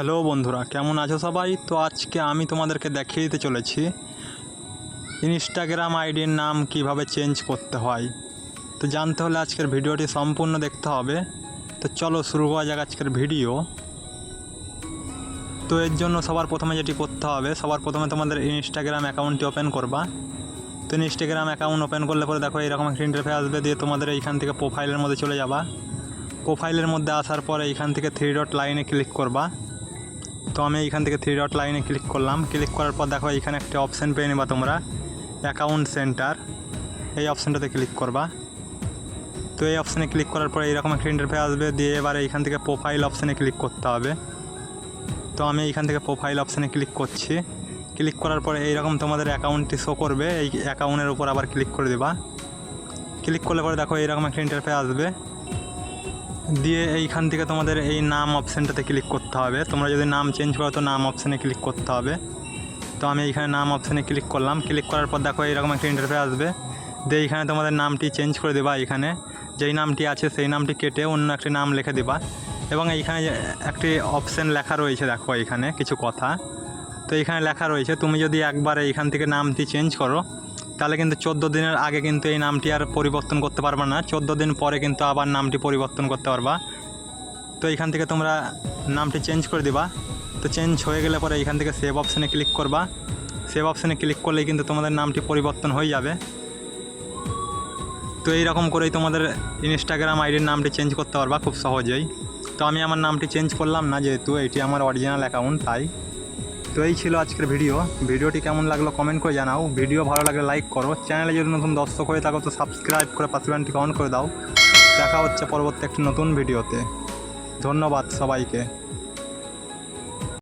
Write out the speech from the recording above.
Hello বন্ধুরা, কেমন আছো সবাই? তো আজকে আমি তোমাদেরকে দেখিয়ে দিতে চলেছি ইনস্টাগ্রাম আইডির নাম কীভাবে চেঞ্জ করতে হয়। তো জানতে হলে আজকের ভিডিওটি সম্পূর্ণ দেখতে হবে। তো চলো শুরু করা যাক আজকের ভিডিও। তো এর জন্য সবার প্রথমে যেটি করতে হবে, সবার প্রথমে তোমাদের ইনস্টাগ্রাম অ্যাকাউন্টটি ওপেন করবা। তো ইনস্টাগ্রাম অ্যাকাউন্ট ওপেন করলে পরে দেখো এরকম একটা ইন্টারফেস আসবে দিয়ে তোমাদের এইখান থেকে প্রোফাইলের মধ্যে চলে যাবা। প্রোফাইলের মধ্যে আসার পরে এইখান থেকে থ্রি ডট লাইনে ক্লিক করবা। তো আমি এইখান থেকে থ্রি ডট লাইনে ক্লিক করলাম। ক্লিক করার পর দেখো এইখানে একটা অপশান পেয়ে নেবা তোমরা। অ্যাকাউন্ট সেন্টার এই অপশানটাতে ক্লিক করবা। তো এই অপশানে ক্লিক করার পরে এইরকম একটা ইন্টারফেস আসবে দিয়ে এবার এইখান থেকে প্রোফাইল অপশানে ক্লিক করতে হবে। তো আমি এইখান থেকে প্রোফাইল অপশানে ক্লিক করছি। ক্লিক করার পরে এইরকম তোমাদের অ্যাকাউন্টটি শো করবে। এই অ্যাকাউন্টের উপর আবার ক্লিক করে দেবা। ক্লিক করলে পরে দেখো এইরকম একটা ইন্টারফেস আসবে। দিয়ে এইখান থেকে তোমাদের এই নাম অপশানটাতে ক্লিক করতে হবে। তোমরা যদি নাম চেঞ্জ করো তো নাম অপশানে ক্লিক করতে হবে। তো আমি এইখানে নাম অপশানে ক্লিক করলাম। ক্লিক করার পর দেখো এইরকম একটা ইন্টারফেস আসবে। দিয়ে এইখানে তোমাদের নামটি চেঞ্জ করে দেবা এখানে যেই নামটি আছে সেই নামটি কেটে অন্য একটি নাম লিখে দেবা। এবং এইখানে একটি অপশান লেখা রয়েছে দেখো এখানে কিছু কথা। তো এইখানে লেখা রয়েছে, তুমি যদি একবার এইখান থেকে নামটি চেঞ্জ করো তাহলে কিন্তু চোদ্দ দিনের আগে কিন্তু এই নামটি আর পরিবর্তন করতে পারবে না। চোদ্দ দিন পরে কিন্তু আবার নামটি পরিবর্তন করতে পারবা। তো এইখান থেকে তোমরা নামটি চেঞ্জ করে দিবা। তো চেঞ্জ হয়ে গেলে পরে এইখান থেকে সেভ অপশানে ক্লিক করবা। সেভ অপশানে ক্লিক করলেই কিন্তু তোমাদের নামটি পরিবর্তন হয়ে যাবে। তো এইরকম করেই তোমাদের ইনস্টাগ্রাম আইডির নামটি চেঞ্জ করতে পারবা খুব সহজেই। তো আমি আমার নামটি চেঞ্জ করলাম না যেহেতু এটি আমার অরিজিনাল অ্যাকাউন্ট তাই তো এই ছিল আজকের ভিডিও। ভিডিওটি কেমন লাগল কমেন্ট করে জানাও। ভিডিও ভালো লাগলে লাইক করো। চ্যানেলে যদি নতুন দর্শক হয়ে থাকো, তো সাবস্ক্রাইব করে পাশে অন করে দাও। দেখা হচ্ছে পরবর্তী একটি নতুন ভিডিওতে। ধন্যবাদ সবাইকে।